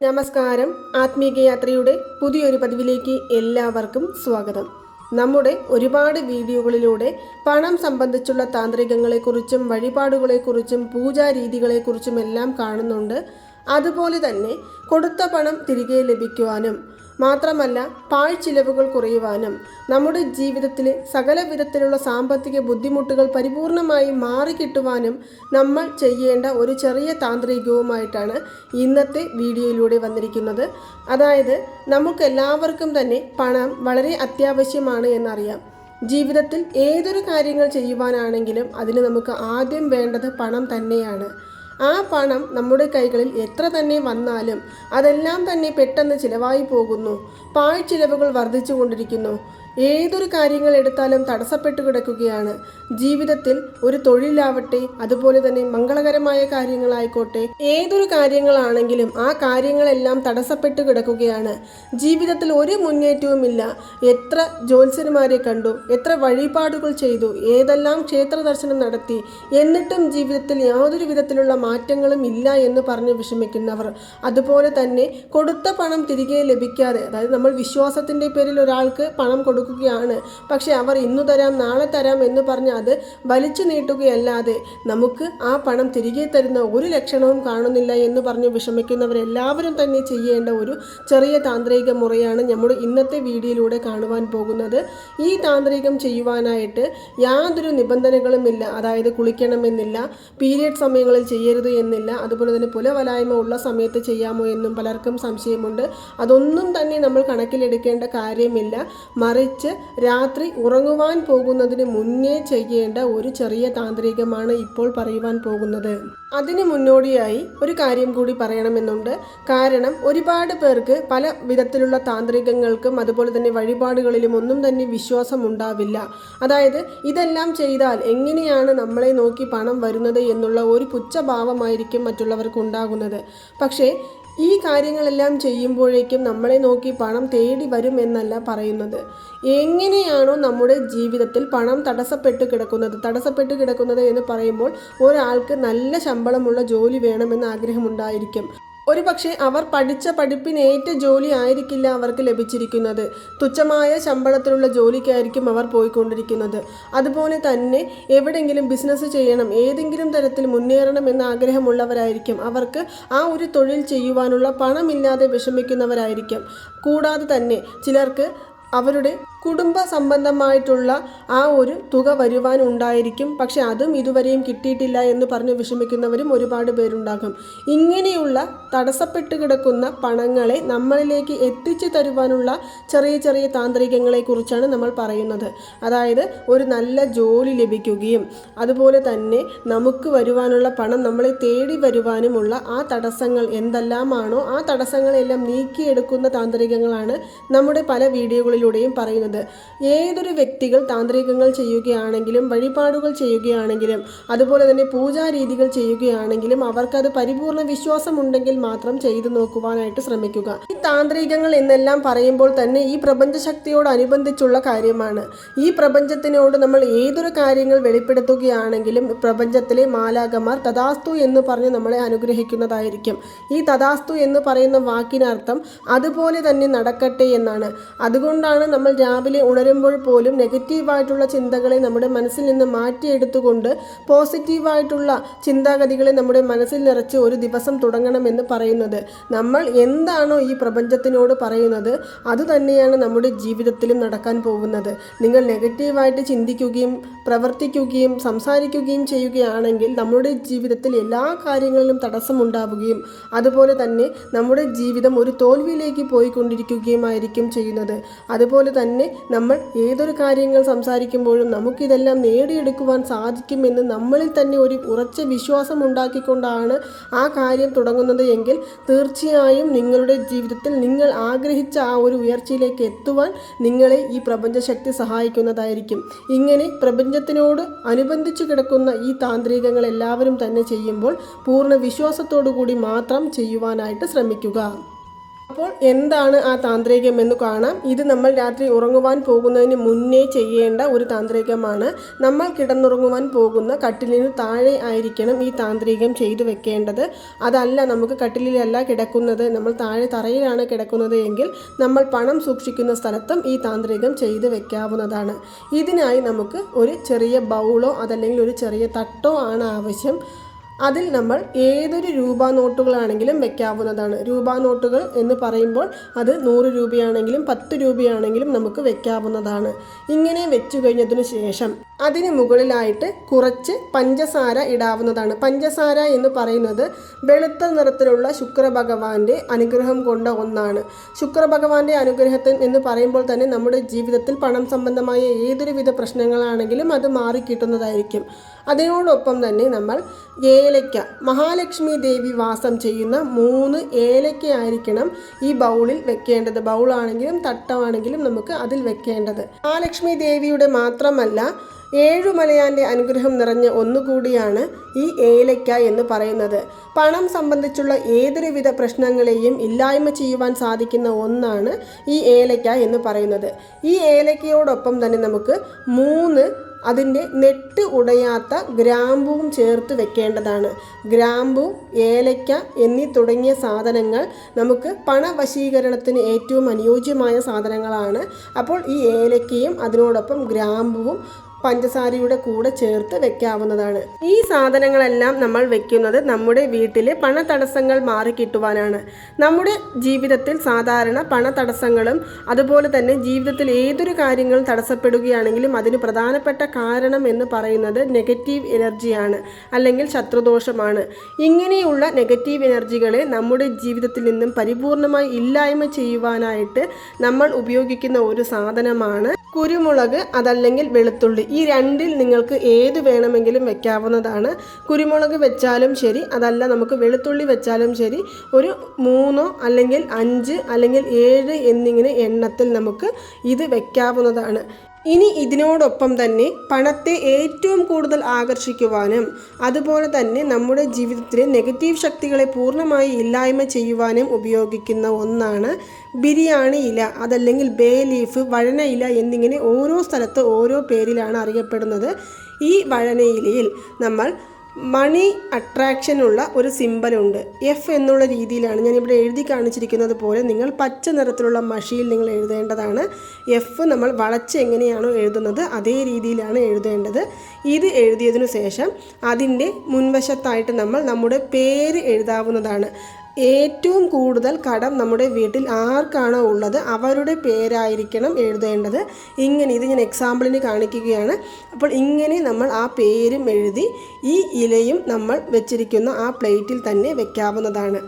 നമസ്കാരം. ആത്മീയ യാത്രയുടെ പുതിയൊരു പതിവിലേക്ക് എല്ലാവർക്കും സ്വാഗതം. നമ്മുടെ ഒരുപാട് വീഡിയോകളിലൂടെ പണം സംബന്ധിച്ചുള്ള താന്ത്രികങ്ങളെക്കുറിച്ചും വഴിപാടുകളെക്കുറിച്ചും പൂജാരീതികളെക്കുറിച്ചും എല്ലാം കാണുന്നുണ്ട്. അതുപോലെ തന്നെ കൊടുത്ത പണം തിരികെ ലഭിക്കുവാനും മാത്രമല്ല പാഴ്ചിലവുകൾ കുറയുവാനും നമ്മുടെ ജീവിതത്തിലെ സകല വിധത്തിലുള്ള സാമ്പത്തിക ബുദ്ധിമുട്ടുകൾ പരിപൂർണമായി മാറിക്കിട്ടുവാനും നമ്മൾ ചെയ്യേണ്ട ഒരു ചെറിയ താന്ത്രികവുമായിട്ടാണ് ഇന്നത്തെ വീഡിയോയിലൂടെ വന്നിരിക്കുന്നത്. അതായത് നമുക്കെല്ലാവർക്കും തന്നെ പണം വളരെ അത്യാവശ്യമാണ് എന്നറിയാം. ജീവിതത്തിൽ ഏതൊരു കാര്യങ്ങൾ ചെയ്യുവാനാണെങ്കിലും അതിന് നമുക്ക് ആദ്യം വേണ്ടത് പണം തന്നെയാണ്. ആ പണം നമ്മുടെ കൈകളിൽ എത്ര തന്നെ വന്നാലും അതെല്ലാം തന്നെ പെട്ടെന്ന് ചിലവായി പോകുന്നു. പാഴ്ചിലവുകൾ വർദ്ധിച്ചു കൊണ്ടിരിക്കുന്നു ഏതൊരു കാര്യങ്ങൾ എടുത്താലും തടസ്സപ്പെട്ടു കിടക്കുകയാണ്. ജീവിതത്തിൽ ഒരു തൊഴിലാവട്ടെ അതുപോലെ തന്നെ മംഗളകരമായ കാര്യങ്ങളായിക്കോട്ടെ ഏതൊരു കാര്യങ്ങളാണെങ്കിലും ആ കാര്യങ്ങളെല്ലാം തടസ്സപ്പെട്ടു കിടക്കുകയാണ്. ജീവിതത്തിൽ ഒരു മുന്നേറ്റവുമില്ല. എത്ര ജ്യോത്സ്യന്മാരെ കണ്ടു എത്ര വഴിപാടുകൾ ചെയ്തു ഏതെല്ലാം ക്ഷേത്ര ദർശനം നടത്തി എന്നിട്ടും ജീവിതത്തിൽ യാതൊരു വിധത്തിലുള്ള മാറ്റങ്ങളും ഇല്ല എന്ന് പറഞ്ഞ് വിഷമിക്കുന്നവർ. അതുപോലെ തന്നെ കൊടുത്ത പണം തിരികെ ലഭിക്കാതെ അതായത് നമ്മൾ വിശ്വാസത്തിന്റെ പേരിൽ ഒരാൾക്ക് പണം കൊടുക്കുകയാണ് പക്ഷേ അവർ ഇന്നു തരാം നാളെ തരാം എന്ന് പറഞ്ഞ് അത് വലിച്ചു നീട്ടുകയല്ലാതെ നമുക്ക് ആ പണം തിരികെ തരുന്ന ഒരു ലക്ഷണവും കാണുന്നില്ല എന്ന് പറഞ്ഞ് വിഷമിക്കുന്നവരെല്ലാവരും തന്നെ ചെയ്യേണ്ട ഒരു ചെറിയ താന്ത്രിക മുറയാണ് നമ്മൾ ഇന്നത്തെ വീഡിയോയിലൂടെ കാണുവാൻ പോകുന്നത്. ഈ താന്ത്രികം ചെയ്യുവാനായിട്ട് യാതൊരു നിബന്ധനകളുമില്ല. അതായത് കുളിക്കണമെന്നില്ല പീരിയഡ് സമയങ്ങളിൽ ചെയ്യരുത് എന്നില്ല അതുപോലെ തന്നെ പുലവലായ്മ ഉള്ള സമയത്ത് ചെയ്യാമോ എന്നും പലർക്കും സംശയമുണ്ട്. അതൊന്നും തന്നെ നമ്മൾ കണക്കിലെടുക്കേണ്ട കാര്യമില്ല. മറിച്ച് രാത്രി ഉറങ്ങുവാൻ പോകുന്നതിന് മുന്നേ ചെയ്യേണ്ട ഒരു ചെറിയ താന്ത്രികമാണ് ഇപ്പോൾ പറയുവാൻ പോകുന്നത്. അതിന് മുന്നോടിയായി ഒരു കാര്യം കൂടി പറയണമെന്നുണ്ട്. കാരണം ഒരുപാട് പേർക്ക് പല വിധത്തിലുള്ള താന്ത്രികങ്ങൾക്കും അതുപോലെ തന്നെ വഴിപാടുകളിലും ഒന്നും തന്നെ വിശ്വാസം ഉണ്ടാവില്ല. അതായത് ഇതെല്ലാം ചെയ്താൽ എങ്ങനെയാണ് നമ്മളെ നോക്കി പണം വരുന്നത് എന്നുള്ള ഒരു പുച്ഛഭാവമായിരിക്കും മറ്റുള്ളവർക്ക് ഉണ്ടാകുന്നത്. പക്ഷേ ഈ കാര്യങ്ങളെല്ലാം ചെയ്യുമ്പോഴേക്കും നമ്മളെ നോക്കി പണം തേടി വരും എന്നല്ല പറയുന്നത്. എങ്ങനെയാണോ നമ്മുടെ ജീവിതത്തിൽ പണം തടസ്സപ്പെട്ട് കിടക്കുന്നത്. തടസ്സപ്പെട്ട് കിടക്കുന്നത് എന്ന് പറയുമ്പോൾ ഒരാൾക്ക് നല്ല ശമ്പളമുള്ള ജോലി വേണമെന്ന് ആഗ്രഹമുണ്ടായിരിക്കും. ഒരു പക്ഷേ അവർ പഠിച്ച പഠിപ്പിനേറ്റ ജോലി ആയിരിക്കില്ല അവർക്ക് ലഭിച്ചിരിക്കുന്നത്. തുച്ഛമായ ശമ്പളത്തിലുള്ള ജോലിക്കായിരിക്കും അവർ പോയിക്കൊണ്ടിരിക്കുന്നത്. അതുപോലെ തന്നെ എവിടെയെങ്കിലും ബിസിനസ് ചെയ്യണം ഏതെങ്കിലും തരത്തിൽ മുന്നേറണം എന്ന ആഗ്രഹമുള്ളവരായിരിക്കും. അവർക്ക് ആ ഒരു തൊഴിൽ ചെയ്യുവാനുള്ള പണമില്ലാതെ വിഷമിക്കുന്നവരായിരിക്കും. കൂടാതെ തന്നെ ചിലർക്ക് അവരുടെ കുടുംബ സംബന്ധമായിട്ടുള്ള ആ ഒരു തുക വരുവാനുണ്ടായിരിക്കും പക്ഷെ അതും ഇതുവരെയും കിട്ടിയിട്ടില്ല എന്ന് പറഞ്ഞ് വിഷമിക്കുന്നവരും ഒരുപാട് പേരുണ്ടാകും. ഇങ്ങനെയുള്ള തടസ്സപ്പെട്ട് കിടക്കുന്ന പണങ്ങളെ നമ്മളിലേക്ക് എത്തിച്ചു തരുവാനുള്ള ചെറിയ ചെറിയ താന്ത്രികങ്ങളെക്കുറിച്ചാണ് നമ്മൾ പറയുന്നത്. അതായത് ഒരു നല്ല ജോലി ലഭിക്കുകയും അതുപോലെ തന്നെ നമുക്ക് വരുവാനുള്ള പണം നമ്മളെ തേടി വരുവാനുമുള്ള ആ തടസ്സങ്ങൾ എന്തെല്ലാമാണോ ആ തടസ്സങ്ങളെല്ലാം നീക്കിയെടുക്കുന്ന താന്ത്രികങ്ങളാണ് നമ്മുടെ പല വീഡിയോകളിലൂടെയും പറയുന്നത്. ഏതൊരു വ്യക്തികൾ താന്ത്രികങ്ങൾ ചെയ്യുകയാണെങ്കിലും വഴിപാടുകൾ ചെയ്യുകയാണെങ്കിലും അതുപോലെ തന്നെ പൂജാരീതികൾ ചെയ്യുകയാണെങ്കിലും അവർക്കത് പരിപൂർണ വിശ്വാസമുണ്ടെങ്കിൽ മാത്രം ചെയ്തു നോക്കുവാനായിട്ട് ശ്രമിക്കുക. ഈ താന്ത്രികങ്ങൾ എന്നെല്ലാം പറയുമ്പോൾ തന്നെ ഈ പ്രപഞ്ചശക്തിയോടനുബന്ധിച്ചുള്ള കാര്യമാണ്. ഈ പ്രപഞ്ചത്തിനോട് നമ്മൾ ഏതൊരു കാര്യങ്ങൾ വെളിപ്പെടുത്തുകയാണെങ്കിലും പ്രപഞ്ചത്തിലെ മാലാകമാർ തഥാസ്തു എന്ന് പറഞ്ഞ് നമ്മളെ അനുഗ്രഹിക്കുന്നതായിരിക്കും. ഈ തഥാസ്തു എന്ന് പറയുന്ന വാക്കിനർത്ഥം അതുപോലെ തന്നെ നടക്കട്ടെ എന്നാണ്. അതുകൊണ്ടാണ് നമ്മൾ രാവിലെ ഉണരുമ്പോൾ പോലും നെഗറ്റീവായിട്ടുള്ള ചിന്തകളെ നമ്മുടെ മനസ്സിൽ നിന്ന് മാറ്റിയെടുത്തുകൊണ്ട് പോസിറ്റീവായിട്ടുള്ള ചിന്താഗതികളെ നമ്മുടെ മനസ്സിൽ നിറച്ച് ഒരു ദിവസം തുടങ്ങണമെന്ന് പറയുന്നത്. നമ്മൾ എന്താണോ ഈ പ്രപഞ്ചത്തിനോട് പറയുന്നത് അതുതന്നെയാണ് നമ്മുടെ ജീവിതത്തിലും നടക്കാൻ പോകുന്നത്. നിങ്ങൾ നെഗറ്റീവായിട്ട് ചിന്തിക്കുകയും പ്രവർത്തിക്കുകയും സംസാരിക്കുകയും ചെയ്യുകയാണെങ്കിൽ നമ്മുടെ ജീവിതത്തിൽ എല്ലാ കാര്യങ്ങളിലും തടസ്സമുണ്ടാവുകയും അതുപോലെ തന്നെ നമ്മുടെ ജീവിതം ഒരു തോൽവിയിലേക്ക് പോയിക്കൊണ്ടിരിക്കുകയുമായിരിക്കും ചെയ്യുന്നത്. അതുപോലെ തന്നെ നമ്മൾ ഏതൊരു കാര്യങ്ങൾ സംസാരിക്കുമ്പോഴും നമുക്കിതെല്ലാം നേടിയെടുക്കുവാൻ സാധിക്കുമെന്ന് നമ്മളിൽ തന്നെ ഒരു ഉറച്ച വിശ്വാസം ഉണ്ടാക്കിക്കൊണ്ടാണ് ആ കാര്യം തുടങ്ങുന്നത് എങ്കിൽ തീർച്ചയായും നിങ്ങളുടെ ജീവിതത്തിൽ നിങ്ങൾ ആഗ്രഹിച്ച ആ ഒരു ഉയർച്ചയിലേക്ക് എത്തുവാൻ നിങ്ങളെ ഈ പ്രപഞ്ചശക്തി സഹായിക്കുന്നതായിരിക്കും. ഇങ്ങനെ പ്രപഞ്ചത്തിനോട് അനുബന്ധിച്ച് കിടക്കുന്ന ഈ താന്ത്രികങ്ങൾ എല്ലാവരും തന്നെ ചെയ്യുമ്പോൾ പൂർണ വിശ്വാസത്തോടു കൂടി മാത്രം ചെയ്യുവാനായിട്ട് ശ്രമിക്കുക. അപ്പോൾ എന്താണ് ആ താന്ത്രികം എന്ന് കാണാം. ഇത് നമ്മൾ രാത്രി ഉറങ്ങുവാൻ പോകുന്നതിന് മുന്നേ ചെയ്യേണ്ട ഒരു താന്ത്രികമാണ്. നമ്മൾ കിടന്നുറങ്ങുവാൻ പോകുന്ന കട്ടിലിന് താഴെ ആയിരിക്കണം ഈ താന്ത്രികം ചെയ്തു വെക്കേണ്ടത്. അതല്ല നമുക്ക് കട്ടിലിലല്ല കിടക്കുന്നത്. നമ്മൾ താഴെ തറയിലാണ് കിടക്കുന്നത് എങ്കിൽ നമ്മൾ പണം സൂക്ഷിക്കുന്ന സ്ഥലത്തും ഈ താന്ത്രികം ചെയ്തു വെക്കാവുന്നതാണ്. ഇതിനായി നമുക്ക് ഒരു ചെറിയ ബൗളോ അതല്ലെങ്കിൽ ഒരു ചെറിയ തട്ടോ ആണ് ആവശ്യം. അതിൽ നമ്മൾ ഏതൊരു രൂപ നോട്ടുകളാണെങ്കിലും വെക്കാവുന്നതാണ്. രൂപ നോട്ടുകൾ എന്ന് പറയുമ്പോൾ അത് നൂറ് രൂപയാണെങ്കിലും പത്ത് രൂപയാണെങ്കിലും നമുക്ക് വെക്കാവുന്നതാണ്. ഇങ്ങനെ വെച്ചു കഴിഞ്ഞതിന് ശേഷം അതിന് മുകളിലായിട്ട് കുറച്ച് പഞ്ചസാര ഇടാവുന്നതാണ്. പഞ്ചസാര എന്ന് പറയുന്നത് വെളുത്ത നിറത്തിലുള്ള ശുക്രഭഗവാന്റെ അനുഗ്രഹം കൊണ്ട ഒന്നാണ്. ശുക്രഭഗവാന്റെ അനുഗ്രഹത്തിൽ എന്ന് പറയുമ്പോൾ തന്നെ നമ്മുടെ ജീവിതത്തിൽ പണം സംബന്ധമായ ഏതൊരുവിധ പ്രശ്നങ്ങളാണെങ്കിലും അത് മാറിക്കിട്ടുന്നതായിരിക്കും. അതിനോടൊപ്പം തന്നെ നമ്മൾ ഏലയ്ക്ക മഹാലക്ഷ്മി ദേവി വാസം ചെയ്യുന്ന മൂന്ന് ഏലയ്ക്ക ആയിരിക്കണം ഈ ബൗളിൽ വെക്കേണ്ടത്. ബൗളാണെങ്കിലും തട്ടമാണെങ്കിലും നമുക്ക് അതിൽ വെക്കേണ്ടത്. മഹാലക്ഷ്മി ദേവിയുടെ മാത്രമല്ല ഏഴുമലയാന്റെ അനുഗ്രഹം നിറഞ്ഞ ഒന്നുകൂടിയാണ് ഈ ഏലയ്ക്ക എന്ന് പറയുന്നത്. പണം സംബന്ധിച്ചുള്ള ഏതൊരുവിധ പ്രശ്നങ്ങളെയും ഇല്ലായ്മ ചെയ്യുവാൻ സാധിക്കുന്ന ഒന്നാണ് ഈ ഏലയ്ക്ക എന്ന് പറയുന്നത്. ഈ ഏലയ്ക്കയോടൊപ്പം തന്നെ നമുക്ക് മൂന്ന് അതിന്റെ നെട്ട് ഉടയാത്ത ഗ്രാമ്പൂവും ചേർത്ത് വെക്കേണ്ടതാണ്. ഗ്രാമ്പു ഏലയ്ക്ക എന്നീ തുടങ്ങിയ സാധനങ്ങൾ നമുക്ക് പണവശീകരണത്തിന് ഏറ്റവും അനുയോജ്യമായ സാധനങ്ങളാണ്. അപ്പോൾ ഈ ഏലയ്ക്കയും അതിനോടൊപ്പം ഗ്രാമ്പുവും പഞ്ചസാരയുടെ കൂടെ ചേർത്ത് വെക്കാവുന്നതാണ്. ഈ സാധനങ്ങളെല്ലാം നമ്മൾ വെക്കുന്നത് നമ്മുടെ വീട്ടിലെ പണതടസ്സങ്ങൾ മാറി കിട്ടുവാനാണ്. നമ്മുടെ ജീവിതത്തിൽ സാധാരണ പണതടസ്സങ്ങളും അതുപോലെ തന്നെ ജീവിതത്തിൽ ഏതൊരു കാര്യങ്ങളും തടസ്സപ്പെടുകയാണെങ്കിലും അതിന് പ്രധാനപ്പെട്ട കാരണം എന്ന് പറയുന്നത് നെഗറ്റീവ് എനർജിയാണ് അല്ലെങ്കിൽ ശത്രുദോഷമാണ്. ഇങ്ങനെയുള്ള നെഗറ്റീവ് എനർജികളെ നമ്മുടെ ജീവിതത്തിൽ നിന്നും പരിപൂർണമായി ഇല്ലായ്മ ചെയ്യുവാനായിട്ട് നമ്മൾ ഉപയോഗിക്കുന്ന ഒരു സാധനമാണ് കുരുമുളക് അതല്ലെങ്കിൽ വെളുത്തുള്ളി. ഈ രണ്ടിൽ നിങ്ങൾക്ക് ഏത് വേണമെങ്കിലും വെക്കാവുന്നതാണ്. കുരുമുളക് വെച്ചാലും ശരി അതല്ല നമുക്ക് വെളുത്തുള്ളി വെച്ചാലും ശരി ഒരു മൂന്നോ അല്ലെങ്കിൽ അഞ്ച് അല്ലെങ്കിൽ ഏഴ് എന്നിങ്ങനെ എണ്ണത്തിൽ നമുക്ക് ഇത് വെക്കാവുന്നതാണ്. ഇനി ഇതിനോടൊപ്പം തന്നെ പണത്തെ ഏറ്റവും കൂടുതൽ ആകർഷിക്കുവാനും അതുപോലെ തന്നെ നമ്മുടെ ജീവിതത്തിലെ നെഗറ്റീവ് ശക്തികളെ പൂർണമായി ഇല്ലായ്മ ചെയ്യുവാനും ഉപയോഗിക്കുന്ന ഒന്നാണ് ബിരിയാണി ഇല അതല്ലെങ്കിൽ ബേ ലീഫ് വഴന ഇല എന്നിങ്ങനെ ഓരോ സ്ഥലത്ത് ഓരോ പേരിലാണ് അറിയപ്പെടുന്നത്. ഈ വഴനയിലയിൽ നമ്മൾ മണി അട്രാക്ഷനുള്ള ഒരു സിമ്പലുണ്ട് എഫ് എന്നുള്ള രീതിയിലാണ് ഞാനിവിടെ എഴുതി കാണിച്ചിരിക്കുന്നത് പോലെ നിങ്ങൾ പച്ച നിറത്തിലുള്ള മഷിയിൽ നിങ്ങൾ എഴുതേണ്ടതാണ്. എഫ് നമ്മൾ വളച്ച് എങ്ങനെയാണോ എഴുതുന്നത് അതേ രീതിയിലാണ് എഴുതേണ്ടത്. ഇത് എഴുതിയതിനു ശേഷം അതിന്റെ മുൻവശത്തായിട്ട് നമ്മൾ നമ്മുടെ പേര് എഴുതാവുന്നതാണ്. ഏറ്റവും കൂടുതൽ കടം നമ്മുടെ വീട്ടിൽ ആർക്കാണോ ഉള്ളത് അവരുടെ പേരായിരിക്കണം എഴുതേണ്ടത്. ഇങ്ങനെ ഇത് ഞാൻ എക്സാമ്പിളിന് കാണിക്കുകയാണ്. അപ്പോൾ ഇങ്ങനെ നമ്മൾ ആ പേരും എഴുതി ഈ ഇലയും നമ്മൾ വെച്ചിരിക്കുന്ന ആ പ്ലേറ്റിൽ തന്നെ വെക്കാവുന്നതാണ്.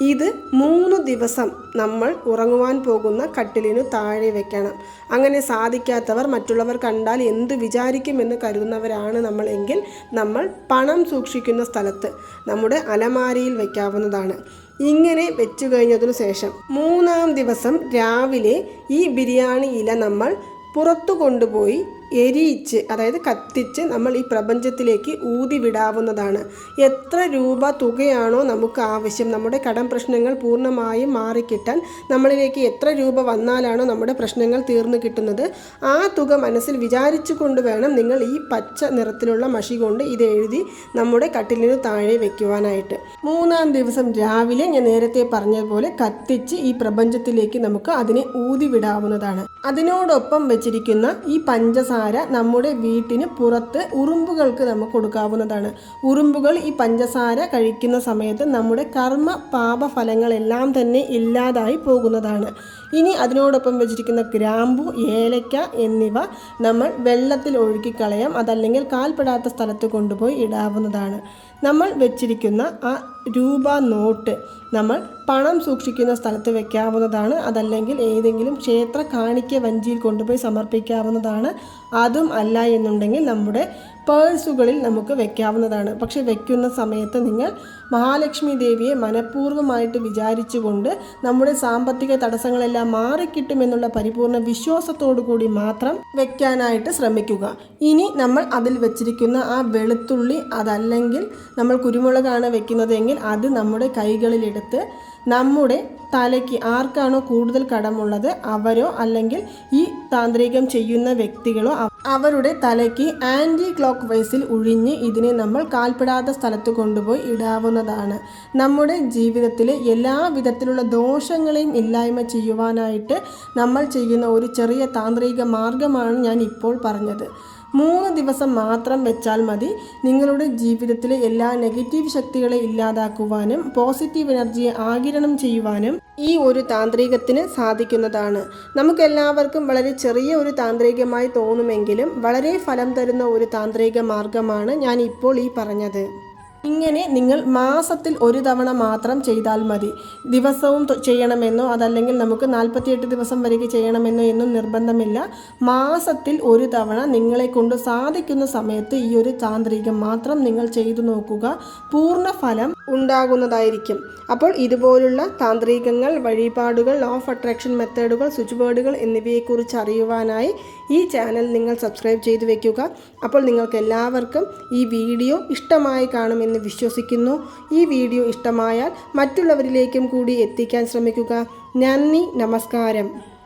ഇത് മൂന്ന് ദിവസം നമ്മൾ ഉറങ്ങുവാൻ പോകുന്ന കട്ടിലിനു താഴെ വെക്കണം. അങ്ങനെ സാധിക്കാത്തവർ മറ്റുള്ളവർ കണ്ടാൽ എന്ത് വിചാരിക്കുമെന്ന് കരുതുന്നവരാണ് നമ്മൾ എങ്കിൽ നമ്മൾ പണം സൂക്ഷിക്കുന്ന സ്ഥലത്ത് നമ്മുടെ അലമാരിയിൽ വെക്കാവുന്നതാണ്. ഇങ്ങനെ വെച്ചു കഴിഞ്ഞതിനു ശേഷം മൂന്നാം ദിവസം രാവിലെ ഈ ബിരിയാണി ഇല നമ്മൾ പുറത്തു കൊണ്ടുപോയി എരിയിച്ച് അതായത് കത്തിച്ച് നമ്മൾ ഈ പ്രപഞ്ചത്തിലേക്ക് ഊതി വിടാവുന്നതാണ്. എത്ര രൂപ തുകയാണോ നമുക്ക് ആവശ്യം. നമ്മുടെ കടം പ്രശ്നങ്ങൾ പൂർണമായും മാറിക്കിട്ടാൻ നമ്മളിലേക്ക് എത്ര രൂപ വന്നാലാണോ നമ്മുടെ പ്രശ്നങ്ങൾ തീർന്നു കിട്ടുന്നത്. ആ തുക മനസ്സിൽ വിചാരിച്ചു കൊണ്ട് വേണം നിങ്ങൾ ഈ പച്ച നിറത്തിലുള്ള മഷി കൊണ്ട് ഇത് എഴുതി നമ്മുടെ കട്ടിലിന് താഴെ വെക്കുവാനായിട്ട്. മൂന്നാം ദിവസം രാവിലെ ഞാൻ നേരത്തെ പറഞ്ഞതുപോലെ കത്തിച്ച് ഈ പ്രപഞ്ചത്തിലേക്ക് നമുക്ക് അതിനെ ഊതി വിടാവുന്നതാണ്. അതിനോടൊപ്പം വെച്ചിരിക്കുന്ന ഈ പഞ്ചസാര നമ്മുടെ വീട്ടിന് പുറത്ത് ഉറുമ്പുകൾക്ക് നമുക്ക് കൊടുക്കാവുന്നതാണ്. ഉറുമ്പുകൾ ഈ പഞ്ചസാര കഴിക്കുന്ന സമയത്ത് നമ്മുടെ കർമ്മ പാപഫലങ്ങളെല്ലാം തന്നെ ഇല്ലാതായി പോകുന്നതാണ്. ഇനി അതിനോടൊപ്പം വെച്ചിരിക്കുന്ന ഗ്രാമ്പു ഏലക്ക എന്നിവ നമ്മൾ വെള്ളത്തിൽ ഒഴുക്കിക്കളയാം അതല്ലെങ്കിൽ കാൽപ്പെടാത്ത സ്ഥലത്ത് കൊണ്ടുപോയി ഇടാവുന്നതാണ്. നമ്മൾ വെച്ചിരിക്കുന്ന ആ രൂപ നോട്ട് നമ്മൾ പണം സൂക്ഷിക്കുന്ന സ്ഥലത്ത് വെക്കാവുന്നതാണ്. അതല്ലെങ്കിൽ ഏതെങ്കിലും ക്ഷേത്ര കാണിക്ക വഞ്ചിയിൽ കൊണ്ടുപോയി സമർപ്പിക്കാവുന്നതാണ്. അതും അല്ല എന്നുണ്ടെങ്കിൽ നമ്മുടെ പേഴ്സുകളിൽ നമുക്ക് വെക്കാവുന്നതാണ്. പക്ഷെ വെക്കുന്ന സമയത്ത് നിങ്ങൾ മഹാലക്ഷ്മി ദേവിയെ മനഃപൂർവമായിട്ട് വിചാരിച്ചുകൊണ്ട് നമ്മുടെ സാമ്പത്തിക തടസ്സങ്ങളെല്ലാം മാറിക്കിട്ടുമെന്നുള്ള പരിപൂർണ വിശ്വാസത്തോടു കൂടി മാത്രം വെക്കാനായിട്ട് ശ്രമിക്കുക. ഇനി നമ്മൾ അതിൽ വെച്ചിരിക്കുന്ന ആ വെളുത്തുള്ളി അതല്ലെങ്കിൽ നമ്മൾ കുരുമുളകാണ് വെക്കുന്നതെങ്കിൽ അത് നമ്മുടെ കൈകളിലെടുത്ത് നമ്മുടെ തലയ്ക്ക് ആർക്കാണോ കൂടുതൽ കടമുള്ളത് അവരോ അല്ലെങ്കിൽ ഈ താന്ത്രികം ചെയ്യുന്ന വ്യക്തികളോ അവരുടെ തലയ്ക്ക് ആന്റി ക്ലോക്ക് വൈസിൽ ഉഴിഞ്ഞ് ഇതിനെ നമ്മൾ കാൽപ്പെടാത്ത സ്ഥലത്ത് കൊണ്ടുപോയി ഇടാവുന്നതാണ്. നമ്മുടെ ജീവിതത്തിലെ എല്ലാ വിധത്തിലുള്ള ദോഷങ്ങളെയും ഇല്ലായ്മ ചെയ്യുവാനായിട്ട് നമ്മൾ ചെയ്യുന്ന ഒരു ചെറിയ താന്ത്രിക മാർഗമാണ് ഞാൻ ഇപ്പോൾ പറഞ്ഞത്. മൂന്ന് ദിവസം മാത്രം വെച്ചാൽ മതി. നിങ്ങളുടെ ജീവിതത്തിലെ എല്ലാ നെഗറ്റീവ് ശക്തികളെ ഇല്ലാതാക്കുവാനും പോസിറ്റീവ് എനർജിയെ ആകിരണം ചെയ്യുവാനും ഈ ഒരു താന്ത്രികത്തിന് സാധിക്കുന്നതാണ്. നമുക്കെല്ലാവർക്കും വളരെ ചെറിയ ഒരു താന്ത്രികമായി തോന്നുമെങ്കിലും വളരെ ഫലം തരുന്ന ഒരു താന്ത്രിക മാർഗമാണ് ഞാൻ ഇപ്പോൾ ഈ പറഞ്ഞത്. ഇങ്ങനെ നിങ്ങൾ മാസത്തിൽ ഒരു തവണ മാത്രം ചെയ്താൽ മതി. ദിവസവും ചെയ്യണമെന്നോ അതല്ലെങ്കിൽ നമുക്ക് നാൽപ്പത്തിയെട്ട് ദിവസം വരെ ചെയ്യണമെന്നോ എന്നും നിർബന്ധമില്ല. മാസത്തിൽ ഒരു തവണ നിങ്ങളെ കൊണ്ട് സാധിക്കുന്ന സമയത്ത് ഈ ഒരു താന്ത്രികം മാത്രം നിങ്ങൾ ചെയ്തു നോക്കുക. പൂർണ ഫലം ഉണ്ടാകുന്നതായിരിക്കും. അപ്പോൾ ഇതുപോലുള്ള താന്ത്രികങ്ങൾ വഴിപാടുകൾ ലോ ഓഫ് അട്രാക്ഷൻ മെത്തേഡുകൾ സ്വിച്ച് ബോർഡുകൾ എന്നിവയെക്കുറിച്ച് അറിയുവാനായി ഈ ചാനൽ നിങ്ങൾ സബ്സ്ക്രൈബ് ചെയ്തു വെക്കുക. അപ്പോൾ നിങ്ങൾക്ക് എല്ലാവർക്കും ഈ വീഡിയോ ഇഷ്ടമായി കാണുമെന്ന് വിശ്വസിക്കുന്നു. ഈ വീഡിയോ ഇഷ്ടമായാൽ മറ്റുള്ളവരിലേക്കും കൂടി എത്തിക്കാൻ ശ്രമിക്കുക. നന്ദി നമസ്കാരം.